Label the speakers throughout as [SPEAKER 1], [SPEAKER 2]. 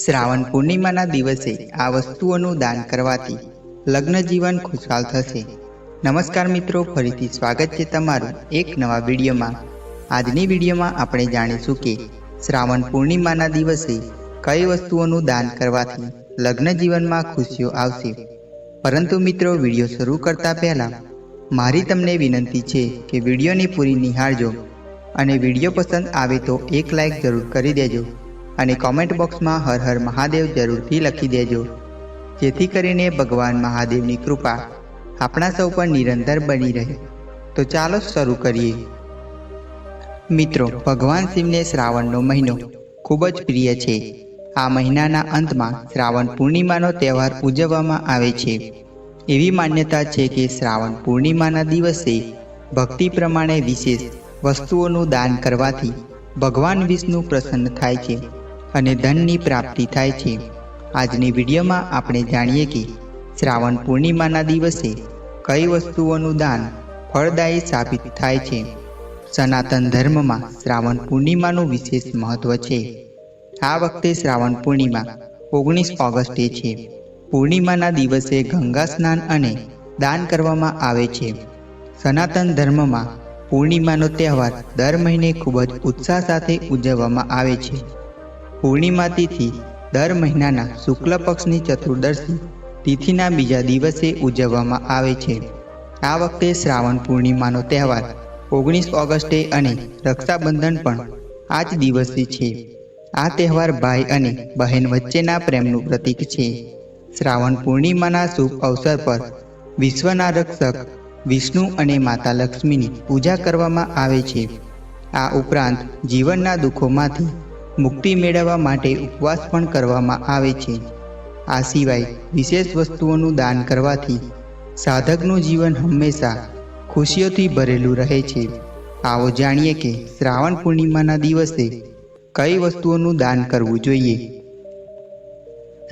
[SPEAKER 1] શ્રાવણ પૂર્ણિમાના દિવસે આ વસ્તુઓનું દાન કરવાથી લગ્ન જીવન ખુશહાલ થશે. નમસ્કાર મિત્રો, ફરીથી સ્વાગત છે તમારું એક નવા વિડીયોમાં. આજની વિડીયોમાં આપણે જાણીશું કે શ્રાવણ પૂર્ણિમાના દિવસે કઈ વસ્તુઓનું દાન કરવાથી લગ્ન જીવનમાં ખુશીઓ આવશે. પરંતુ મિત્રો, વીડિયો શરૂ કરતા પહેલા મારી તમને વિનંતી છે કે વિડીયોની પૂરી નિહાળજો અને વીડિયો પસંદ આવે તો એક લાઇક જરૂર કરી દેજો. અને કોમેન્ટ બોક્સમાં હર હર મહાદેવ જરૂરથી લખી દેજો. જેથી કરીને ભગવાન મહાદેવની કૃપા આપણા સૌ પર નિરંતર બની રહે. તો ચાલો શરૂ કરીએ. મિત્રો, ભગવાન શિવને શ્રાવણનો મહિનો ખૂબ જ પ્રિય છે. આ મહિનાના અંતમાં શ્રાવણ પૂર્ણિમાનો તહેવાર ઉજવવામાં આવે છે. એવી માન્યતા છે કે શ્રાવણ પૂર્ણિમાના દિવસે ભક્તિ પ્રમાણે વિશેષ વસ્તુઓનું દાન કરવાથી ભગવાન વિષ્ણુ પ્રસન્ન થાય છે. અને ધનની પ્રાપ્તિ થાય છે. આજની વિડીયોમાં આપણે જાણીએ કે શ્રાવણ પૂર્ણિમાના દિવસે કઈ વસ્તુઓનું દાન ફળદાયી સાબિત થાય છે. સનાતન ધર્મમાં શ્રાવણ પૂર્ણિમાનું વિશેષ મહત્વ છે. આ વખતે શ્રાવણ પૂર્ણિમા ઓગણીસ ઓગસ્ટે છે. પૂર્ણિમાના દિવસે ગંગા સ્નાન અને દાન કરવામાં આવે છે. સનાતન ધર્મમાં પૂર્ણિમાનો તહેવાર દર મહિને ખૂબ જ ઉત્સાહ સાથે ઉજવવામાં આવે છે. પૂર્ણિમા તિથિ દર મહિનાના શુક્લ પક્ષની ચતુર્દશી, તિથિના બીજા દિવસે ઉજવવામાં આવે છે. આ વખતે શ્રાવણ પૂર્ણિમાનો તહેવાર ઓગણીસ ઓગસ્ટે અને રક્ષાબંધન પણ આ જ દિવસે છે. આ તહેવાર ભાઈ અને બહેન વચ્ચેના પ્રેમનું પ્રતીક છે. શ્રાવણ પૂર્ણિમાના શુભ અવસર પર વિશ્વના રક્ષક વિષ્ણુ અને માતા લક્ષ્મીની પૂજા કરવામાં આવે છે. આ ઉપરાંત જીવનના દુઃખોમાંથી મુક્તિ મેળવવા માટે ઉપવાસ પણ કરવામાં આવે છે. આ સિવાય વિશેષ વસ્તુઓનું દાન કરવાથી સાધકનું જીવન હંમેશા ખુશીઓથી ભરેલું રહે છે. આવો જાણીએ કે શ્રાવણ પૂર્ણિમાના દિવસે કઈ વસ્તુઓનું દાન કરવું જોઈએ?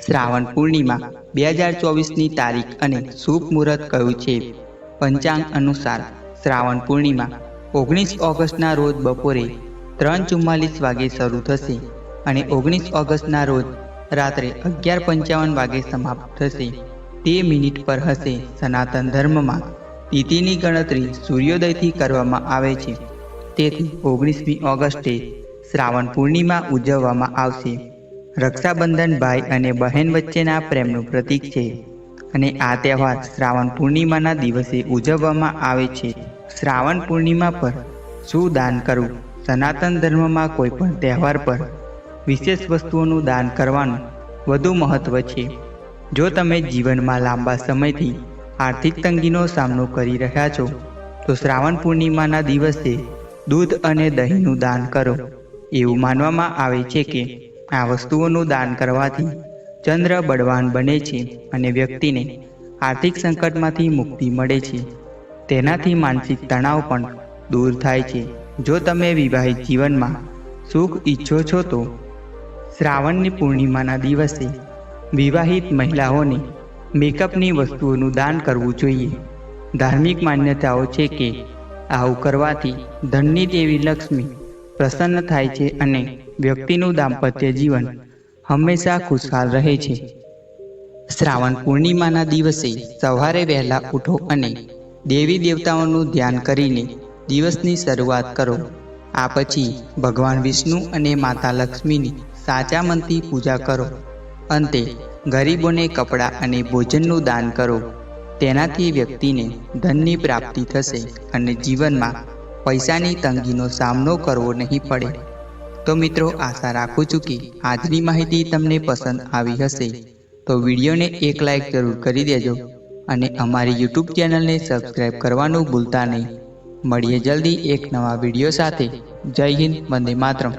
[SPEAKER 1] શ્રાવણ પૂર્ણિમા બે હજાર ચોવીસની તારીખ અને શુભ મુહૂર્ત કયું છે? પંચાંગ અનુસાર શ્રાવણ પૂર્ણિમા ઓગણીસ ઓગસ્ટના રોજ બપોરે ત્રણ ચુમ્માલીસ વાગે શરૂ થશે અને ઓગણીસ ઓગસ્ટના રોજ રાત્રે અગિયાર પંચાવન વાગે સમાપ્ત થશે. તે મિનિટ પર હશે સનાતન ધર્મમાં. તિથિની ગણતરી સૂર્યોદયથી કરવામાં આવે છે. તેથી ઓગણીસમી ઓગસ્ટે શ્રાવણ પૂર્ણિમા ઉજવવામાં આવશે. રક્ષાબંધન ભાઈ અને બહેન વચ્ચેના પ્રેમનું પ્રતીક છે. અને આ તહેવાર શ્રાવણ પૂર્ણિમાના દિવસે ઉજવવામાં આવે છે. શ્રાવણ પૂર્ણિમા પર શું દાન કરવું? સનાતન ધર્મમાં કોઈ પણ તહેવાર પર વિશેષ વસ્તુઓનું દાન કરવાનું વધુ મહત્વ છે. જો તમે જીવનમાં લાંબા સમયથી આર્થિક તંગીનો સામનો કરી રહ્યા છો, તો શ્રાવણ પૂર્ણિમાના દિવસે દૂધ અને દહીંનું દાન કરો. એવું માનવામાં આવે છે કે આ વસ્તુઓનું દાન કરવાથી ચંદ્ર બળવાન બને છે અને વ્યક્તિને આર્થિક સંકટમાંથી મુક્તિ મળે છે. તેનાથી માનસિક તણાવ પણ દૂર થાય છે. જો તમે વિવાહિત જીવનમાં સુખ ઈચ્છો છો તો શ્રાવણની પૂર્ણિમાના દિવસે વિવાહિત મહિલાઓને મેકઅપની વસ્તુઓનું દાન કરવું જોઈએ. ધાર્મિક માન્યતાઓ છે કે આવું કરવાથી ધનની દેવી લક્ષ્મી પ્રસન્ન થાય છે અને વ્યક્તિનું દાંપત્ય જીવન હંમેશા ખુશહાલ રહે છે. શ્રાવણ પૂર્ણિમાના દિવસે સવારે વહેલા ઉઠો અને દેવી દેવતાઓનું ધ્યાન કરીને દિવસની શરૂઆત કરો. આ પછી ભગવાન વિષ્ણુ અને માતા લક્ષ્મીની સાચા મનથી પૂજા કરો. અંતે ગરીબોને કપડાં અને ભોજનનું દાન કરો. તેનાથી વ્યક્તિને ધનની પ્રાપ્તિ થશે અને જીવનમાં પૈસાની તંગીનો સામનો કરવો નહીં પડે. તો મિત્રો, આશા રાખું છું કે આજની માહિતી તમને પસંદ આવી હશે. તો વિડીયોને એક લાઇક જરૂર કરી દેજો અને અમારી યુટ્યુબ ચેનલને સબસ્ક્રાઈબ કરવાનું ભૂલતા નહીં. મળીએ જલ્દી એક નવા વીડિયો સાથે. જય હિન્દ વંદે માતરમ.